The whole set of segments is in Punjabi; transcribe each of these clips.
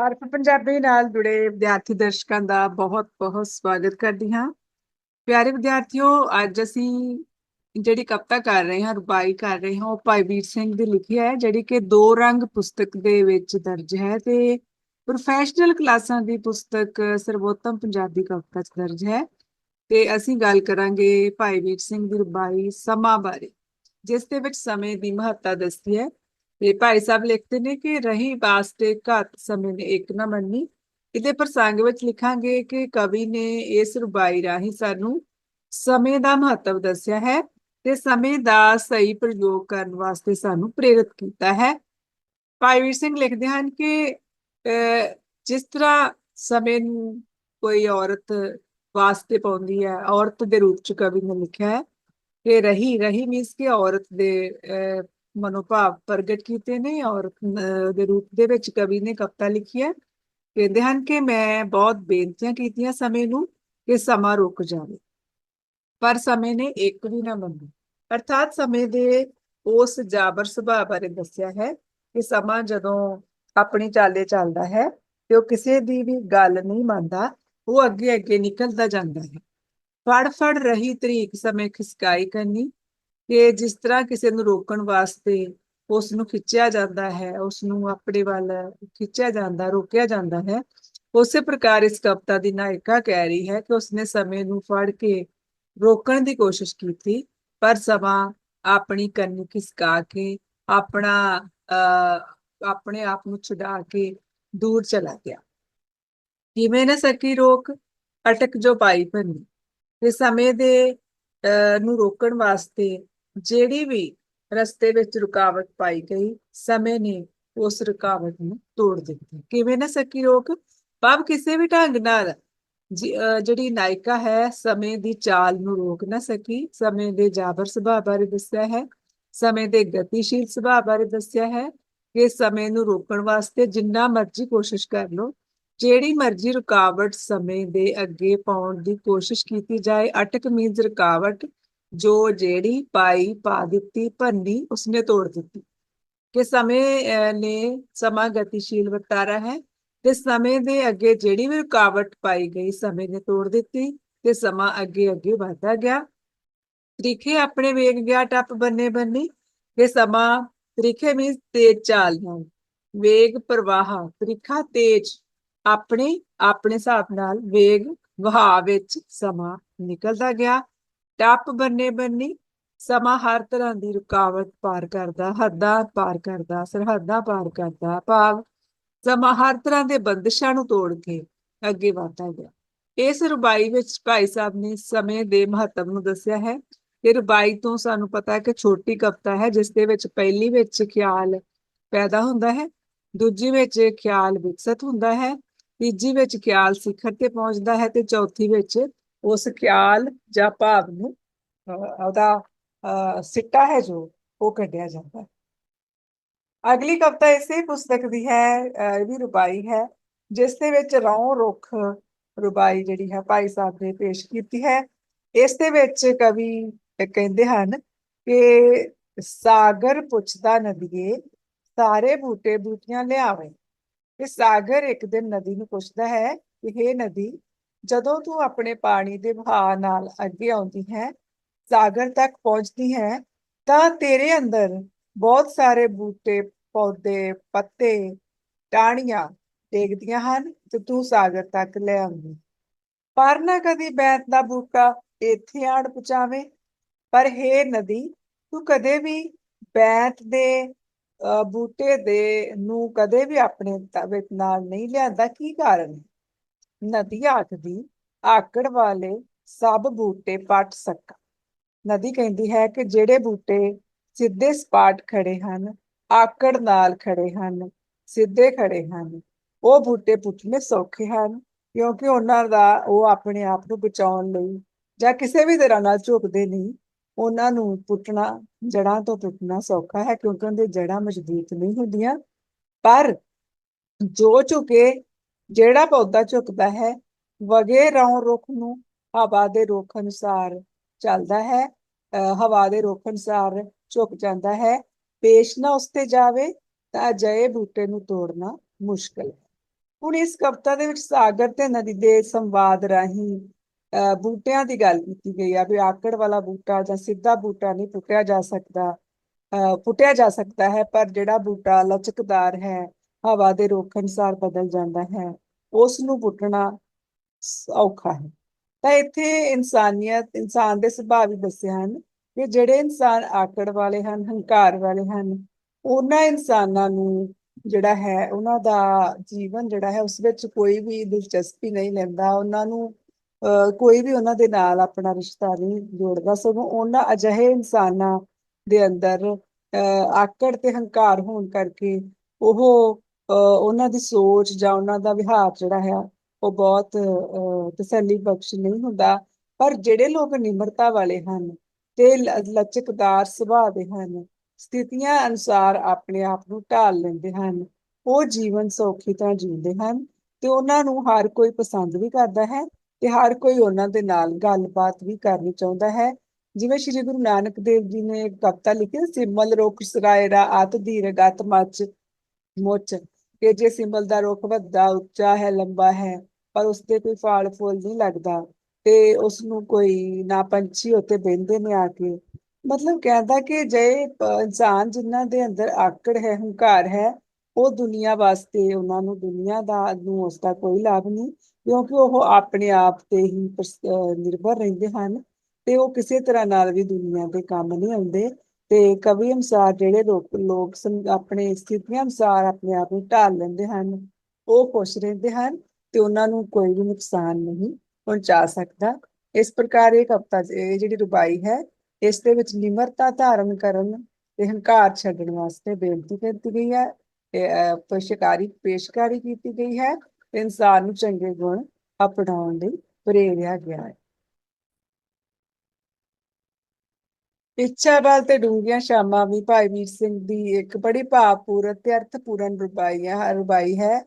ਹਰਫ ਪੰਜਾਬੀ ਨਾਲ ਜੁੜੇ ਵਿਦਿਆਰਥੀ ਦਰਸ਼ਕਾਂ ਦਾ ਬਹੁਤ-ਬਹੁਤ ਸਵਾਗਤ ਕਰਦੀ ਹਾਂ। ਪਿਆਰੇ ਵਿਦਿਆਰਥੀਓ, ਅੱਜ ਅਸੀਂ ਜਿਹੜੀ ਕਵਿਤਾ ਕਰ ਰਹੇ ਹਾਂ ਰੁਬਾਈ ਕਰ ਰਹੇ ਹਾਂ, ਉਹ ਭਾਈ ਵੀਰ ਸਿੰਘ ਦੀ ਲਿਖੀ ਹੈ, ਜਿਹੜੀ ਕਿ ਦੋ ਰੰਗ ਪੁਸਤਕ ਦੇ ਵਿੱਚ ਦਰਜ ਹੈ ਤੇ ਪ੍ਰੋਫੈਸ਼ਨਲ ਕਲਾਸਾਂ ਦੀ ਪੁਸਤਕ ਸਰਵੋਤਮ ਪੰਜਾਬੀ ਕਵਿਤਾ 'ਚ ਦਰਜ ਹੈ। ਤੇ ਅਸੀਂ ਗੱਲ ਕਰਾਂਗੇ ਭਾਈ ਵੀਰ ਸਿੰਘ ਦੀ ਰੁਬਾਈ ਸਮਾਂ ਬਾਰੇ, ਜਿਸ ਦੇ ਵਿੱਚ ਸਮੇਂ ਦੀ ਮਹੱਤਤਾ ਦੱਸਦੀ ਹੈ। ਤੇ ਭਾਈ ਸਾਹਿਬ ਲਿਖਦੇ ਨੇ ਕਿ ਰਹੀ ਵਾਸਤੇ ਘੱਟ ਸਮੇਂ ਨੇ ਇੱਕ ਨਾ ਮੰਨੀ। ਇਹਦੇ ਪ੍ਰਸੰਗ ਵਿੱਚ ਲਿਖਾਂਗੇ ਕਿ ਕਵੀ ਨੇ ਇਸ ਰੁਬਾਈ ਰਾਹੀਂ ਸਾਨੂੰ ਸਮੇਂ ਦਾ ਮਹੱਤਵ ਦੱਸਿਆ ਹੈ ਤੇ ਸਮੇਂ ਦਾ ਸਹੀ ਪ੍ਰਯੋਗ ਕਰਨ ਵਾਸਤੇ ਸਾਨੂੰ ਪ੍ਰੇਰਿਤ ਕੀਤਾ ਹੈ। ਭਾਈ ਵੀਰ ਸਿੰਘ ਲਿਖਦੇ ਹਨ ਕਿ ਜਿਸ ਤਰ੍ਹਾਂ ਸਮੇਂ ਨੂੰ ਕੋਈ ਔਰਤ ਵਾਸਤੇ ਪਾਉਂਦੀ ਹੈ, ਔਰਤ ਦੇ ਰੂਪ ਚ ਕਵੀ ਨੇ ਲਿਖਿਆ ਹੈ ਕਿ ਰਹੀ ਰਹੀ ਮੀਨਸ ਕਿ ਔਰਤ ਦੇ ਮਨੋਭਾਵ ਪ੍ਰਗਟ ਕੀਤੇ ਨੇ ਔਰ ਦੇ ਰੂਪ ਦੇ ਵਿੱਚ ਕਵੀ ਨੇ ਕਵਿਤਾ ਲਿਖੀ ਹੈ। ਕਹਿੰਦੇ ਹਨ ਕਿ ਮੈਂ ਬਹੁਤ ਬੇਨਤੀਆਂ ਕੀਤੀਆਂ ਸਮੇਂ ਨੂੰ ਕਿ ਸਮਾਂ ਰੁਕ ਜਾਵੇ। ਪਰ ਸਮੇਂ ਨੇ ਇੱਕ ਵੀ ਨਾ ਮੰਨੀ। ਅਰਥਾਤ ਸਮੇਂ ਦੇ ਉਸ ਜਾਬਰ ਸੁਭਾਅ ਬਾਰੇ ਦੱਸਿਆ ਹੈ ਕਿ ਸਮਾਂ ਜਦੋਂ ਆਪਣੀ ਚਾਲੇ ਚੱਲਦਾ ਹੈ ਤੇ ਉਹ ਕਿਸੇ ਦੀ ਵੀ ਗੱਲ ਨਹੀਂ ਮੰਨਦਾ, ਉਹ ਅੱਗੇ ਅੱਗੇ ਨਿਕਲਦਾ ਜਾਂਦਾ ਹੈ। ਫੜ ਫੜ ਰਹੀ ਤਰੀਕ ਸਮੇਂ ਖਿਸਕਾਈ ਕਰਨੀ ਕਿ ਜਿਸ ਤਰ੍ਹਾਂ ਕਿਸੇ ਨੂੰ ਰੋਕਣ ਵਾਸਤੇ ਉਸ ਨੂੰ ਖਿੱਚਿਆ ਜਾਂਦਾ ਹੈ ਉਸ ਨੂੰ ਆਪਣੇ ਵੱਲ ਖਿੱਚਿਆ ਜਾਂਦਾ, ਰੋਕਿਆ ਜਾਂਦਾ ਹੈ, ਉਸੇ ਪ੍ਰਕਾਰ ਇਸ ਕਵਿਤਾ ਦੀ ਨਾਇਕਾ ਕਹਿ ਰਹੀ ਹੈ ਕਿ ਉਸਨੇ ਸਮੇਂ ਨੂੰ ਫੜ ਕੇ ਰੋਕਣ ਦੀ ਕੋਸ਼ਿਸ਼ ਕੀਤੀ, ਪਰ ਸਮਾਂ ਆਪਣੀ ਕੰਨ ਖਿਸਕਾ ਕੇ, ਆਪਣਾ ਆਪਣੇ ਆਪ ਨੂੰ ਛੁਡਾ ਕੇ ਦੂਰ ਚਲਾ ਗਿਆ। ਕਿਵੇਂ ਨਾ ਸਕੀ ਰੋਕ, ਅਟਕ ਜੋ ਪਾਈ ਪੰਨੀ ਤੇ ਸਮੇਂ ਦੇ ਨੂੰ ਰੋਕਣ ਵਾਸਤੇ ਜਿਹੜੀ ਵੀ ਰਸਤੇ ਵਿੱਚ ਰੁਕਾਵਟ ਪਾਈ ਗਈ, ਸਮੇਂ ਨੇ ਉਸ ਰੁਕਾਵਟ ਨੂੰ ਤੋੜ ਦਿੱਤਾ। ਕਿਵੇਂ ਨਾ ਸਕੀ ਰੋਕ? ਭਾਵ ਕਿਸੇ ਵੀ ਢੰਗ ਨਾਲ ਜਿਹੜੀ ਨਾਇਕਾ ਹੈ, ਸਮੇਂ ਦੀ ਚਾਲ ਨੂੰ ਰੋਕ ਨਾ ਸਕੀ। ਸਮੇਂ ਦੇ ਜਾਬਰ ਸੁਭਾਅ ਬਾਰੇ ਦੱਸਿਆ ਹੈ। ਸਮੇਂ ਦੇ ਗਤੀਸ਼ੀਲ ਸੁਭਾਅ ਬਾਰੇ ਦੱਸਿਆ ਹੈ ਕਿ ਸਮੇਂ ਨੂੰ ਰੋਕਣ ਵਾਸਤੇ ਜਿੰਨਾ ਮਰਜ਼ੀ ਕੋਸ਼ਿਸ਼ ਕਰ ਲਓ। ਜਿਹੜੀ ਮਰਜ਼ੀ ਰੁਕਾਵਟ ਸਮੇਂ ਦੇ ਅੱਗੇ ਪਾਉਣ ਦੀ ਕੋਸ਼ਿਸ਼ ਕੀਤੀ ਜਾਏ, ਅਟਕ ਮੀਨਸ ਰੁਕਾਵਟ ਜੋ ਜਿਹੜੀ ਪਾਈ ਪਾ ਦਿੱਤੀ, ਭੰਨੀ, ਉਸਨੇ ਤੋੜ ਦਿੱਤੀ। ਕਿ ਸਮੇਂ ਨੇ ਸਮਾਂ ਗਤੀਸ਼ੀਲ ਵਰਤਾਰਾ ਹੈ ਤੇ ਸਮੇਂ ਦੇ ਅੱਗੇ ਜਿਹੜੀ ਵੀ ਰੁਕਾਵਟ ਪਾਈ ਗਈ, ਸਮੇਂ ਨੇ ਤੋੜ ਦਿੱਤੀ ਤੇ ਸਮਾਂ ਅੱਗੇ ਅੱਗੇ ਵਧਦਾ ਗਿਆ। ਤਰੀਖੇ ਆਪਣੇ ਵੇਗ ਗਿਆ, ਟੱਪ ਬੰਨੇ ਬੰਨੀ ਕਿ ਸਮਾਂ ਤਰੀਖੇ ਮੀਨਸ ਤੇਜ਼ ਚਾਲ ਨਾਲ। ਵੇਗ, ਪ੍ਰਵਾਹ, ਤਰੀਖਾ ਤੇਜ਼, ਆਪਣੇ ਆਪਣੇ ਹਿਸਾਬ ਨਾਲ ਵੇਗ, ਵਹਾਅ ਵਿੱਚ ਸਮਾਂ ਨਿਕਲਦਾ ਗਿਆ। ਟੱਪ ਬੰਨੇ ਬੰਨੀ, ਸਮਾਂ ਹਰ ਤਰ੍ਹਾਂ ਦੀ ਰੁਕਾਵਟ ਪਾਰ ਕਰਦਾ, ਹੱਦਾਂ ਪਾਰ ਕਰਦਾ, ਸਰਹੱਦਾਂ ਪਾਰ ਕਰਦਾ, ਭਾਵ ਸਮਾਂ ਹਰ ਤਰ੍ਹਾਂ ਦੇ ਬੰਦਸ਼ਾਂ ਨੂੰ ਤੋੜ ਕੇ ਅੱਗੇ ਵਧਦਾ ਗਿਆ। ਇਸ ਰੁਬਾਈ ਵਿੱਚ ਭਾਈ ਸਾਹਿਬ ਨੇ ਸਮੇਂ ਦੇ ਮਹੱਤਵ ਨੂੰ ਦੱਸਿਆ ਹੈ ਇਹ ਰੁਬਾਈ ਤੋਂ ਸਾਨੂੰ ਪਤਾ ਹੈ ਕਿ ਛੋਟੀ ਕਵਿਤਾ ਹੈ, ਜਿਸ ਦੇ ਵਿੱਚ ਪਹਿਲੀ ਵਿੱਚ ਖਿਆਲ ਪੈਦਾ ਹੁੰਦਾ ਹੈ, ਦੂਜੀ ਵਿੱਚ ਖਿਆਲ ਵਿਕਸਿਤ ਹੁੰਦਾ ਹੈ, ਤੀਜੀ ਵਿੱਚ ਖਿਆਲ ਸਿਖਰ ਤੇ ਪਹੁੰਚਦਾ ਹੈ ਤੇ ਚੌਥੀ ਵਿੱਚ ਉਸ ਖਿਆਲ ਜਾਂ ਭਾਵ ਨੂੰ ਉਹਦਾ ਸਿੱਟਾ ਹੈ ਜੋ, ਉਹ ਕੱਢਿਆ ਜਾਂਦਾ ਹੈ। ਅਗਲੀ ਕਵਿਤਾ ਇਸੇ ਪੁਸਤਕ ਦੀ ਹੈ ਇਹ ਵੀ ਰੁਬਾਈ ਹੈ, ਜਿਸ ਦੇ ਵਿੱਚ ਰੌ ਰੁੱਖ ਰੁਬਾਈ ਜਿਹੜੀ ਹੈ ਭਾਈ ਸਾਹਿਬ ਨੇ ਪੇਸ਼ ਕੀਤੀ ਹੈ। ਇਸ ਦੇ ਵਿੱਚ ਕਵੀ ਕਹਿੰਦੇ ਹਨ ਕਿ ਸਾਗਰ ਪੁੱਛਦਾ ਨਦੀਏ, ਸਾਰੇ ਬੂਟੇ ਬੂਟੀਆਂ ਲਿਆਵੇ। ਇਹ ਸਾਗਰ ਇੱਕ ਦਿਨ ਨਦੀ ਨੂੰ ਪੁੱਛਦਾ ਹੈ ਕਿ हे ਨਦੀ ਜਦੋਂ ਤੂੰ ਆਪਣੇ ਪਾਣੀ ਦੇ ਵਹਾਅ ਨਾਲ ਅੱਗੇ ਆਉਂਦੀ ਹੈ, ਸਾਗਰ ਤੱਕ ਪਹੁੰਚਦੀ ਹੈ, ਤਾਂ ਤੇਰੇ ਅੰਦਰ ਬਹੁਤ ਸਾਰੇ ਬੂਟੇ, ਪੌਦੇ, ਪੱਤੇ, ਟਾਹਣੀਆਂ ਡੇਗਦੀਆਂ ਹਨ ਤੇ ਤੂੰ ਸਾਗਰ ਤੱਕ ਲੈ ਆਉਂਦੀ। ਪਰ ਨਾ ਕਦੀ ਬੈਂਤ ਦਾ ਬੂਟਾ ਇੱਥੇ ਆੜ ਪਹੁੰਚਾਵੇ। ਪਰ ਹੇ ਨਦੀ, ਤੂੰ ਕਦੇ ਵੀ ਬੈਂਤ ਦੇ ਬੂਟੇ ਦੇ ਨੂੰ ਕਦੇ ਵੀ ਆਪਣੇ ਤਵੇ ਨਾਲ ਨਹੀਂ ਲਿਆਂਦਾ, ਕੀ ਕਾਰਨ ਹੈ? ਨਦੀ ਆਖਦੀ ਆਕੜ ਵਾਲੇ ਸਭ ਬੂਟੇ ਪੱਟ ਸਕਾ। ਨਦੀ ਕਹਿੰਦੀ ਹੈ ਕਿ ਜਿਹੜੇ ਬੂਟੇ ਸਿੱਧੇ ਸਪਾਟ ਖੜੇ ਹਨ, ਆਕੜ ਨਾਲ ਖੜੇ ਹਨ, ਸਿੱਧੇ ਖੜੇ ਹਨ, ਉਹ ਬੂਟੇ ਪੁੱਟਨੇ ਸੌਖੇ ਹਨ, ਕਿਉਂਕਿ ਉਹਨਾਂ ਦਾ ਉਹ ਆਪਣੇ ਆਪ ਨੂੰ ਬਚਾਉਣ ਲਈ ਜਾਂ ਕਿਸੇ ਵੀ ਤਰ੍ਹਾਂ ਨਾਲ ਝੁਕਦੇ ਨਹੀਂ, ਉਹਨਾਂ ਨੂੰ ਪੁੱਟਣਾ ਜੜਾਂ ਤੋਂ ਪੁੱਟਣਾ ਸੌਖਾ ਹੈ ਕਿਉਂਕਿ ਉਹਦੇ ਜੜਾਂ ਮਜ਼ਬੂਤ ਨਹੀਂ ਹੁੰਦੀਆਂ। ਪਰ ਜੋ ਝੁਕੇ ਜਿਹੜਾ ਪੌਦਾ ਝੁਕਦਾ ਹੈ, ਵਗੇ ਰੌਂ ਰੁੱਖ ਨੂੰ ਹਵਾ ਦੇ ਰੁੱਖ ਅਨੁਸਾਰ ਚੱਲਦਾ ਹੈ ਹਵਾ ਦੇ ਰੁੱਖ ਅਨੁਸਾਰ ਝੁਕ ਜਾਂਦਾ ਹੈ। ਪੇਸ਼ ਨਾ ਉਸ ਜਾਵੇ ਤਾਂ ਜਏ ਬੂਟੇ ਨੂੰ ਤੋੜਨਾ ਮੁਸ਼ਕਲ ਹੈ। ਹੁਣ ਇਸ ਕਵਿਤਾ ਦੇ ਵਿੱਚ ਸਾਗਰ ਤੇ ਨਦੀ ਦੇ ਸੰਵਾਦ ਰਾਹੀਂ, ਅਹ ਬੂਟਿਆਂ ਦੀ ਗੱਲ ਕੀਤੀ ਗਈ ਆ ਵੀ ਆਕੜ ਵਾਲਾ ਬੂਟਾ ਜਾਂ ਸਿੱਧਾ ਬੂਟਾ ਨਹੀਂ ਪੁੱਟਿਆ ਜਾ ਸਕਦਾ, ਅਹ ਪੁੱਟਿਆ ਜਾ ਸਕਦਾ ਹੈ, ਪਰ ਜਿਹੜਾ ਬੂਟਾ ਲਚਕਦਾਰ ਹੈ ਹਵਾ ਦੇ ਰੁੱਖ ਅਨੁਸਾਰ ਬਦਲ ਜਾਂਦਾ ਹੈ ਉਸ ਨੂੰ ਪੁੱਟਣਾ ਔਖਾ ਹੈ। ਤਾਂ ਇੱਥੇ ਇਨਸਾਨੀਅਤ ਇਨਸਾਨ ਦੇ ਸੁਭਾਅ ਵੀ ਦੱਸੇ ਹਨ ਕਿ ਜਿਹੜੇ ਇਨਸਾਨ ਆਕੜ ਵਾਲੇ ਹਨ ਹੰਕਾਰ ਵਾਲੇ ਹਨ ਉਹਨਾਂ ਇਨਸਾਨਾਂ ਨੂੰ ਜਿਹੜਾ ਹੈ ਉਹਨਾਂ ਦਾ ਜੀਵਨ ਜਿਹੜਾ ਹੈ ਉਸ ਵਿੱਚ ਕੋਈ ਵੀ ਦਿਲਚਸਪੀ ਨਹੀਂ ਲੈਂਦਾ। ਉਹਨਾਂ ਨੂੰ ਅਹ, ਕੋਈ ਵੀ ਉਹਨਾਂ ਦੇ ਨਾਲ ਆਪਣਾ ਰਿਸ਼ਤਾ ਨਹੀਂ ਜੋੜਦਾ। ਸਗੋਂ ਉਹਨਾਂ ਅਜਿਹੇ ਇਨਸਾਨਾਂ ਦੇ ਅੰਦਰ ਅਹ, ਆਕੜ ਤੇ ਹੰਕਾਰ ਹੋਣ ਕਰਕੇ ਉਹ ਉਹਨਾਂ ਦੀ ਸੋਚ ਜਾਂ ਉਹਨਾਂ ਦਾ ਵਿਹਾਰ ਜਿਹੜਾ ਹੈ, ਉਹ ਬਹੁਤ ਤਸੱਲੀ ਬਖਸ਼ ਨਹੀਂ ਹੁੰਦਾ। ਪਰ ਜਿਹੜੇ ਲੋਕ ਨਿਮਰਤਾ ਵਾਲੇ ਹਨ ਤੇ ਲਚਕਦਾਰ ਸੁਭਾਅ ਦੇ ਹਨ, ਸਥਿਤੀਆਂ ਅਨੁਸਾਰ ਆਪਣੇ ਆਪ ਨੂੰ ਢਾਲ ਲੈਂਦੇ ਹਨ। ਉਹ ਜੀਵਨ ਸੌਖੀ ਤਰ੍ਹਾਂ ਜੀਉਂਦੇ ਹਨ ਤੇ ਉਹਨਾਂ ਨੂੰ ਹਰ ਕੋਈ ਪਸੰਦ ਵੀ ਕਰਦਾ ਹੈ ਤੇ ਹਰ ਕੋਈ ਉਹਨਾਂ ਦੇ ਨਾਲ ਗੱਲਬਾਤ ਵੀ ਕਰਨੀ ਚਾਹੁੰਦਾ ਹੈ। ਜਿਵੇਂ ਸ਼੍ਰੀ ਗੁਰੂ ਨਾਨਕ ਦੇਵ ਜੀ ਨੇ ਇੱਕ ਕਵਿਤਾ ਲਿਖੀ ਸਿਮਲ ਰੁਖ ਸਰਾਇਰਾ ਅਤ ਦੀਰਘ ਅਤ ਮਚ ਮੁੱਚ। ਕਿ ਜੇ ਸਿਮਲ ਦਾ ਰੁੱਖ ਵੱਡਾ, ਉੱਚਾ ਹੈ, ਲੰਬਾ ਹੈ, ਪਰ ਉਸ ਤੇ ਕੋਈ ਫਲ ਫੁੱਲ ਨਹੀਂ ਲੱਗਦਾ ਤੇ ਉਸ ਨੂੰ ਕੋਈ ਨਾ ਪੰਛੀ ਉੱਤੇ ਬਹਿੰਦੇ ਨੇ ਆ ਕੇ। ਮਤਲਬ ਕਹਿੰਦਾ ਕਿ ਜੇ ਇਨਸਾਨ ਜਿਨ੍ਹਾਂ ਦੇ ਅੰਦਰ ਆਕੜ ਹੈ, ਹੰਕਾਰ ਹੈ, ਉਹ ਦੁਨੀਆ ਵਾਸਤੇ, ਉਹਨਾਂ ਨੂੰ ਦੁਨੀਆ ਦਾ, ਨੂੰ ਉਸ ਦਾ ਕੋਈ ਲਾਭ ਨਹੀਂ, ਕਿਉਂਕਿ ਉਹ ਆਪਣੇ ਆਪ ਤੇ ਹੀ ਨਿਰਭਰ ਰਹਿੰਦੇ ਹਨ ਤੇ ਉਹ ਕਿਸੇ ਤਰ੍ਹਾਂ ਨਾਲ ਵੀ ਦੁਨੀਆ ਦੇ ਕੰਮ ਨਹੀਂ ਆਉਂਦੇ। ਤੇ ਕਵੀ ਅਨੁਸਾਰ ਜਿਹੜੇ ਲੋਕ ਲੋਕ ਆਪਣੇ ਸਥਿਤੀਆਂ ਅਨੁਸਾਰ ਆਪਣੇ ਆਪ ਨੂੰ ਢਾਲ ਲੈਂਦੇ ਹਨ, ਉਹ ਖੁਸ਼ ਰਹਿੰਦੇ ਹਨ ਤੇ ਉਹਨਾਂ ਨੂੰ ਕੋਈ ਵੀ ਨੁਕਸਾਨ ਨਹੀਂ ਪਹੁੰਚਾ ਸਕਦਾ। ਇਸ ਪ੍ਰਕਾਰ ਇਹ ਕਵਿਤਾ ਇਹ ਜਿਹੜੀ ਰੁਬਾਈ ਹੈ, ਇਸ ਦੇ ਵਿੱਚ ਨਿਮਰਤਾ ਧਾਰਨ ਕਰਨ ਤੇ ਹੰਕਾਰ ਛੱਡਣ ਵਾਸਤੇ ਬੇਨਤੀ ਕੀਤੀ ਗਈ ਹੈ। ਤੇ ਪੇਸ਼ਕਾਰੀ ਪੇਸ਼ਕਾਰੀ ਕੀਤੀ ਗਈ ਹੈ ਤੇ ਇਨਸਾਨ ਨੂੰ ਚੰਗੇ ਗੁਣ ਅਪਣਾਉਣ ਲਈ ਪ੍ਰੇਰਿਆ ਗਿਆ ਹੈ। ਇੱਛਾ ਬਲ ਤੇ ਡੂੰਘੀਆਂ ਸ਼ਾਮਾਂ ਵੀ ਭਾਈ ਵੀਰ ਸਿੰਘ ਦੀ ਇੱਕ ਬੜੀ ਭਾਵਪੂਰਨ ਤੇ ਅਰਥਪੂਰਨ ਰੁਬਾਈ ਹੈ ਰੁਬਾਈ ਹੈ,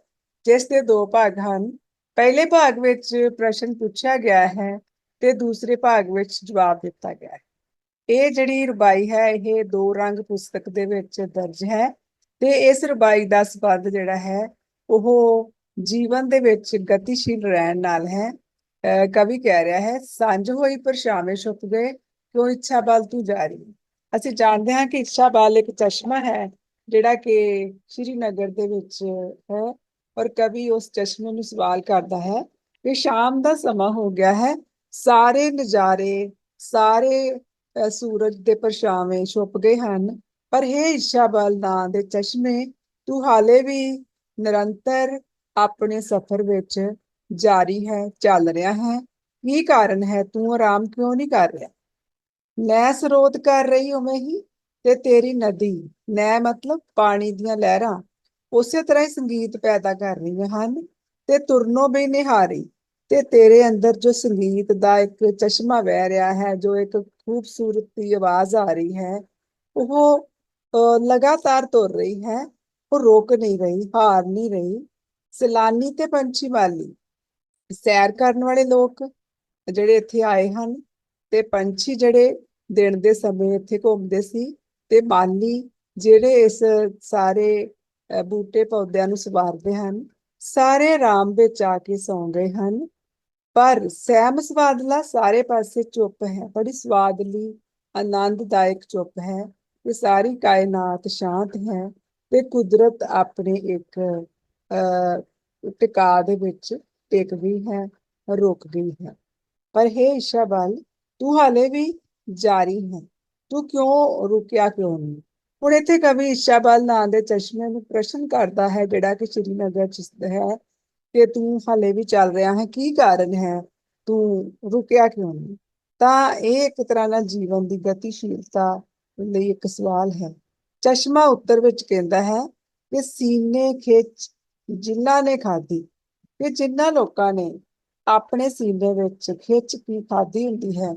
ਜਿਸ ਦੇ ਦੋ ਭਾਗ ਹਨ। ਪਹਿਲੇ ਭਾਗ ਵਿੱਚ ਪ੍ਰਸ਼ਨ ਪੁੱਛਿਆ ਗਿਆ ਹੈ ਤੇ ਦੂਸਰੇ ਭਾਗ ਵਿੱਚ ਜਵਾਬ ਦਿੱਤਾ ਗਿਆ ਹੈ। ਇਹ ਜਿਹੜੀ ਰੁਬਾਈ ਹੈ, ਇਹ ਦੋ ਰੰਗ ਪੁਸਤਕ ਦੇ ਵਿੱਚ ਦਰਜ ਹੈ ਤੇ ਇਸ ਰੁਬਾਈ ਦਾ ਸੰਬੰਧ ਜਿਹੜਾ ਹੈ, ਉਹ ਜੀਵਨ ਦੇ ਵਿੱਚ ਗਤੀਸ਼ੀਲ ਰਹਿਣ ਨਾਲ ਹੈ। ਅਹ ਕਵੀ ਕਹਿ ਰਿਹਾ ਹੈ, ਸਾਂਝ ਹੋਈ ਪਰਛਾਵੇਂ ਛੁਪ ਗਏ ਕਿਉਂ ਇੱਛਾ ਬਲ ਤੂੰ ਜਾ ਰਹੀ? ਅਸੀਂ ਜਾਣਦੇ ਹਾਂ ਕਿ ਇੱਛਾ ਬਲ ਇੱਕ ਚਸ਼ਮਾ ਹੈ, ਜਿਹੜਾ ਕਿ ਸ਼੍ਰੀਨਗਰ ਦੇ ਵਿੱਚ ਹੈ ਔਰ ਕਵੀ ਉਸ ਚਸ਼ਮੇ ਨੂੰ ਸਵਾਲ ਕਰਦਾ ਹੈ ਕਿ ਸ਼ਾਮ ਦਾ ਸਮਾਂ ਹੋ ਗਿਆ ਹੈ, ਸਾਰੇ ਨਜ਼ਾਰੇ, ਸਾਰੇ ਸੂਰਜ ਦੇ ਪਰਛਾਵੇਂ ਛੁਪ ਗਏ ਹਨ, ਪਰ ਇਹ ਇੱਛਾ ਬਲ ਨਾਂ ਦੇ ਚਸ਼ਮੇ, ਤੂੰ ਹਾਲੇ ਵੀ ਨਿਰੰਤਰ ਆਪਣੇ ਸਫ਼ਰ ਵਿੱਚ ਜਾਰੀ ਹੈ, ਚੱਲ ਰਿਹਾ ਹੈ। ਕੀ ਕਾਰਨ ਹੈ? ਤੂੰ ਆਰਾਮ ਕਿਉਂ ਨਹੀਂ ਕਰ ਰਿਹਾ? ਨੈ ਸਰੋਤ ਕਰ ਰਹੀ ਉਵੇਂ ਹੀ ਤੇ ਤੇਰੀ ਨਦੀ। ਨੈ ਮਤਲਬ ਪਾਣੀ ਦੀਆਂ ਲਹਿਰਾਂ। ਉਸੇ ਤਰ੍ਹਾਂ ਹੀ ਸੰਗੀਤ ਪੈਦਾ ਕਰ ਰਹੀਆਂ ਹਨ ਤੇ ਤੁਰਨੋਂ ਵੀ ਨਿਹਾਰੀ। ਤੇ ਤੇਰੇ ਅੰਦਰ ਜੋ ਸੰਗੀਤ ਦਾ ਇੱਕ ਚਸ਼ਮਾ ਵਹਿ ਰਿਹਾ ਹੈ, ਜੋ ਇੱਕ ਖੂਬਸੂਰਤੀ ਆਵਾਜ਼ ਆ ਰਹੀ ਹੈ, ਉਹ ਲਗਾਤਾਰ ਤੁਰ ਰਹੀ ਹੈ। ਉਹ ਰੋਕ ਨਹੀਂ ਰਹੀ, ਹਾਰ ਨਹੀਂ ਰਹੀ। ਸੈਲਾਨੀ ਤੇ ਪੰਛੀ ਵਾਲੀ। ਸੈਰ ਕਰਨ ਵਾਲੇ ਲੋਕ ਜਿਹੜੇ ਇੱਥੇ ਆਏ ਹਨ ਤੇ ਪੰਛੀ ਜਿਹੜੇ ਦਿਨ ਦੇ ਸਮੇਂ ਇੱਥੇ ਘੁੰਮਦੇ ਸੀ ਤੇ ਮਾਲੀ ਜਿਹੜੇ ਇਸ ਸਾਰੇ ਬੂਟੇ ਪੌਦਿਆਂ ਨੂੰ ਸਵਾਰਦੇ ਹਨ, ਸਾਰੇ ਆਰਾਮ ਵਿੱਚ ਆ ਕੇ ਸੌਂ ਗਏ ਹਨ। ਪਰ ਸੈਮ ਸਵਾਦਲਾ ਸਾਰੇ ਪਾਸੇ ਚੁੱਪ ਹੈ, ਬੜੀ ਸਵਾਦਲੀ, ਆਨੰਦਦਾਇਕ ਚੁੱਪ ਹੈ। ਤੇ ਸਾਰੀ ਕਾਇਨਾਤ ਸ਼ਾਂਤ ਹੈ ਤੇ ਕੁਦਰਤ ਆਪਣੇ ਇੱਕ, ਅਹ, ਟਿਕਾ ਦੇ ਵਿੱਚ ਟਿਕ ਗਈ ਹੈ, ਰੁਕ ਗਈ ਹੈ। ਪਰ ਹੈ ਈਸ਼ਾ ਬਲ ਤੂੰ ਹਾਲੇ ਵੀ ਜਾਰੀ ਹੈ। ਤੂੰ ਕਿਉਂ ਰੁਕਿਆ ਕਿਉਂ ਨਹੀਂ? ਹੁਣ ਇੱਥੇ ਕਵੀ ਈਸ਼ਾ ਨਾਂ ਦੇ ਚਸ਼ਮੇ ਨੂੰ ਪ੍ਰਸ਼ਨ ਕਰਦਾ ਹੈ, ਜਿਹੜਾ ਕਿ ਸ਼੍ਰੀਨਗਰ ਚ ਹੈ। ਕਿ ਤੂੰ ਹਾਲੇ ਵੀ ਚੱਲ ਰਿਹਾ ਹੈ, ਕੀ ਕਾਰਨ ਹੈ? ਤੂੰ ਰੁਕਿਆ ਕਿਉਂ ਨਹੀਂ? ਤਾਂ ਇਹ ਇੱਕ ਤਰ੍ਹਾਂ ਨਾਲ ਜੀਵਨ ਦੀ ਗਤੀਸ਼ੀਲਤਾ ਲਈ ਇੱਕ ਸਵਾਲ ਹੈ। ਚਸ਼ਮਾ ਉੱਤਰ ਵਿੱਚ ਕਹਿੰਦਾ ਹੈ ਕਿ ਸੀਨੇ ਖਿੱਚ ਜਿਨ੍ਹਾਂ ਨੇ ਖਾਧੀ, ਕਿ ਜਿਨ੍ਹਾਂ ਲੋਕਾਂ ਨੇ ਆਪਣੇ ਸੀਨੇ ਵਿੱਚ ਖਿੱਚ ਕੀ ਖਾਧੀ ਹੁੰਦੀ ਹੈ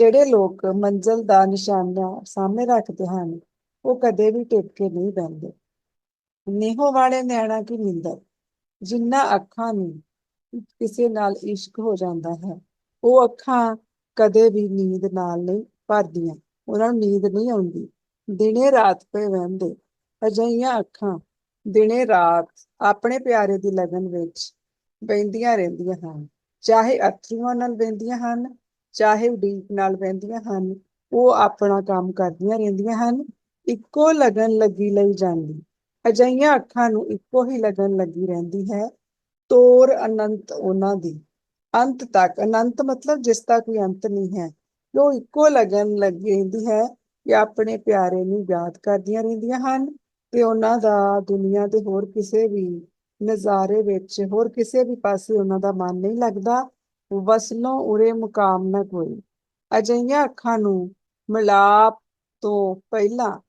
ਜਿਹੜੇ ਲੋਕ ਮੰਜ਼ਲ ਦਾ ਨਿਸ਼ਾਨਾ ਸਾਹਮਣੇ ਰੱਖਦੇ ਹਨ, ਉਹ ਕਦੇ ਵੀ ਟਿਕ ਕੇ ਨਹੀਂ ਬਹਿੰਦੇ। ਨੇਹੋ ਵਾਲੇ ਨੈਣਾ ਕੀ ਨਿੰਦਰ? ਜਿਨ੍ਹਾਂ ਅੱਖਾਂ ਨੂੰ ਕਿਸੇ ਨਾਲ ਇਸ਼ਕ ਹੋ ਜਾਂਦਾ ਹੈ, ਉਹ ਅੱਖਾਂ ਕਦੇ ਵੀ ਨੀਂਦ ਨਾਲ ਨਹੀਂ ਭਰਦੀਆਂ, ਉਹਨਾਂ ਨੂੰ ਨੀਂਦ ਨਹੀਂ ਆਉਂਦੀ। ਦਿਨੇ ਰਾਤ ਪਏ ਵਹਿੰਦੇ ਅਜਿਹੀਆਂ ਅੱਖਾਂ ਦਿਨੇ ਰਾਤ ਆਪਣੇ ਪਿਆਰੇ ਦੀ ਲਗਨ ਵਿੱਚ ਬਹਿੰਦੀਆਂ ਰਹਿੰਦੀਆਂ ਹਨ, ਚਾਹੇ ਅਥਰੂਆਂ ਨਾਲ ਬਹਿੰਦੀਆਂ ਹਨ ਚਾਹੇ ਉਡੀਕ ਨਾਲ ਬਹਿੰਦੀਆਂ ਹਨ, ਉਹ ਆਪਣਾ ਕੰਮ ਕਰਦੀਆਂ ਰਹਿੰਦੀਆਂ ਹਨ, ਇੱਕੋ ਲਗਨ ਲੱਗੀ ਲਈ ਜਾਂਦੀ। ਅਜਿਹੀਆਂ ਅੱਖਾਂ ਨੂੰ ਇੱਕੋ ਹੀ ਲਗਨ ਲੱਗੀ ਰਹਿੰਦੀ ਹੈ, ਤੋਰ ਅਨੰਤ ਉਹਨਾਂ ਦੀ। ਅੰਤ ਤੱਕ, ਅਨੰਤ ਮਤਲਬ ਜਿਸ ਦਾ ਕੋਈ ਅੰਤ ਨਹੀਂ ਹੈ। ਉਹ ਇੱਕੋ ਲਗਨ ਲੱਗੀ ਰਹਿੰਦੀ ਹੈ ਕਿ ਆਪਣੇ ਪਿਆਰੇ ਨੂੰ ਯਾਦ ਕਰਦੀਆਂ ਰਹਿੰਦੀਆਂ ਹਨ ਤੇ ਉਹਨਾਂ ਦਾ ਦੁਨੀਆ ਦੇ ਹੋਰ ਕਿਸੇ ਵੀ ਨਜ਼ਾਰੇ ਵਿੱਚ, ਹੋਰ ਕਿਸੇ ਵੀ ਪਾਸੇ ਉਹਨਾਂ ਦਾ ਮਨ ਨਹੀਂ ਲੱਗਦਾ। ਵਸਲੋਂ ਉਰੇ ਮੁਕਾਮ ਨਾ ਕੋਈ। ਅਜਿਹੀਆਂ ਅੱਖਾਂ ਨੂੰ ਮਿਲਾਪ ਤੋਂ ਪਹਿਲਾਂ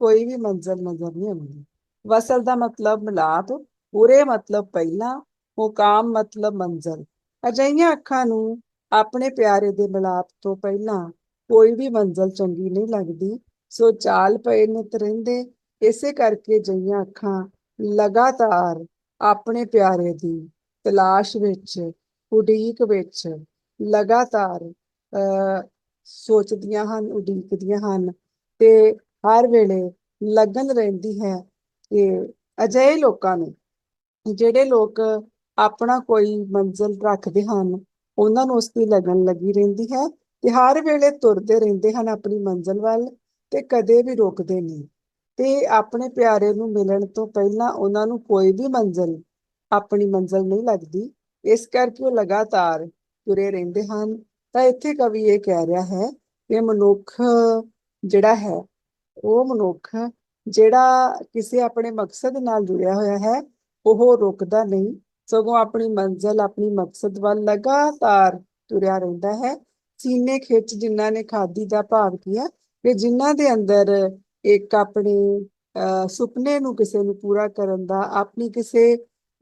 ਕੋਈ ਵੀ ਮੰਜ਼ਲ ਨਜ਼ਰ ਨਹੀਂ ਆਉਂਦੀ। ਵਸਲ ਦਾ ਮਤਲਬ ਮਿਲਾਪ, ਉਰੇ ਮਤਲਬ ਪਹਿਲਾਂ, ਮੁਕਾਮ ਮਤਲਬ ਮੰਜ਼ਲ ਅਜਿਹੀਆਂ ਅੱਖਾਂ ਨੂੰ ਆਪਣੇ ਪਿਆਰੇ ਦੇ ਮਿਲਾਪ ਤੋਂ ਪਹਿਲਾਂ ਕੋਈ ਵੀ ਮੰਜ਼ਲ ਚੰਗੀ ਨਹੀਂ ਲੱਗਦੀ। ਸੋ ਚਾਲ ਪਏ ਨਿਤ ਰਹਿੰਦੇ। ਇਸੇ ਕਰਕੇ ਜਈਆਂ ਅੱਖਾਂ ਲਗਾਤਾਰ ਆਪਣੇ ਪਿਆਰੇ ਦੀ ਤਲਾਸ਼ ਵਿੱਚ ਉਡੀਕ ਵਿੱਚ ਲਗਾਤਾਰ, ਅਹ, ਸੋਚਦੀਆਂ ਹਨ, ਉਡੀਕਦੀਆਂ ਹਨ ਤੇ ਹਰ ਵੇਲੇ ਲਗਨ ਰਹਿੰਦੀ ਹੈ ਕਿ ਅਜਿਹੇ ਲੋਕਾਂ ਨੂੰ ਜਿਹੜੇ ਲੋਕ ਆਪਣਾ ਕੋਈ ਮੰਜ਼ਿਲ ਰੱਖਦੇ ਹਨ, ਉਹਨਾਂ ਨੂੰ ਉਸ ਦੀ ਲਗਨ ਲੱਗੀ ਰਹਿੰਦੀ ਹੈ ਤੇ ਹਰ ਵੇਲੇ ਤੁਰਦੇ ਰਹਿੰਦੇ ਹਨ ਆਪਣੀ ਮੰਜ਼ਿਲ ਵੱਲ ਤੇ ਕਦੇ ਵੀ ਰੁਕਦੇ ਨਹੀਂ। ਤੇ ਆਪਣੇ ਪਿਆਰੇ ਨੂੰ ਮਿਲਣ ਤੋਂ ਪਹਿਲਾਂ ਉਹਨਾਂ ਨੂੰ ਕੋਈ ਵੀ ਮੰਜ਼ਿਲ, ਆਪਣੀ ਮੰਜ਼ਿਲ ਨਹੀਂ ਲੱਗਦੀ। ਇਸ ਕਰਕੇ ਉਹ ਲਗਾਤਾਰ ਤੁਰੇ ਰਹਿੰਦੇ ਹਨ। ਤਾਂ ਇੱਥੇ ਕਵੀ ਇਹ ਕਹਿ ਰਿਹਾ ਹੈ ਕਿ ਮਨੁੱਖ ਜਿਹੜਾ ਹੈ ਉਹ ਮਨੁੱਖ ਜਿਹੜਾ ਕਿਸੇ ਆਪਣੇ ਮਕਸਦ ਨਾਲ ਜੁੜਿਆ ਹੋਇਆ ਹੈ ਉਹ ਰੁਕਦਾ ਨਹੀਂ। ਸਗੋਂ ਆਪਣੀ ਮੰਜ਼ਿਲ ਆਪਣੀ ਮਕਸਦ ਵੱਲ ਲਗਾਤਾਰ ਤੁਰਿਆ ਰਹਿੰਦਾ ਹੈ। ਸੀਨੇ ਖਿੱਚ ਜਿਨ੍ਹਾਂ ਨੇ ਖਾਦੀ ਦਾ ਭਾਵ ਕੀਆ ਕਿ ਜਿਨ੍ਹਾਂ ਦੇ ਅੰਦਰ ਇੱਕ ਆਪਣੇ ਅਹ, ਸੁਪਨੇ ਨੂੰ ਕਿਸੇ ਨੂੰ ਪੂਰਾ ਕਰਨ ਦਾ ਆਪਣੀ ਕਿਸੇ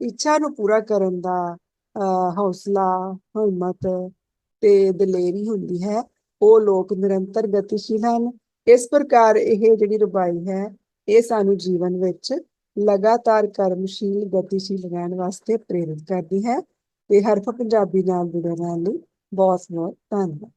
ਇੱਛਾ ਨੂੰ ਪੂਰਾ ਕਰਨ ਦਾ ਹੌਸਲਾ ਹਿੰਮਤ ਤੇ ਦਲੇਰੀ ਹੁੰਦੀ ਹੈ, ਉਹ ਲੋਕ ਨਿਰੰਤਰ ਗਤੀਸ਼ੀਲ ਹਨ। ਇਸ ਪ੍ਰਕਾਰ ਇਹ ਜਿਹੜੀ ਰੁਬਾਈ ਹੈ, ਇਹ ਸਾਨੂੰ ਜੀਵਨ ਵਿੱਚ ਲਗਾਤਾਰ ਕਰਮਸ਼ੀਲ, ਗਤੀਸ਼ੀਲ ਰਹਿਣ ਵਾਸਤੇ ਪ੍ਰੇਰਿਤ ਕਰਦੀ ਹੈ। ਤੇ ਹਰਫ ਪੰਜਾਬੀ ਨਾਲ ਜੁੜੇ ਰਹਿਣ ਲਈ ਬਹੁਤ ਬਹੁਤ ਧੰਨਵਾਦ।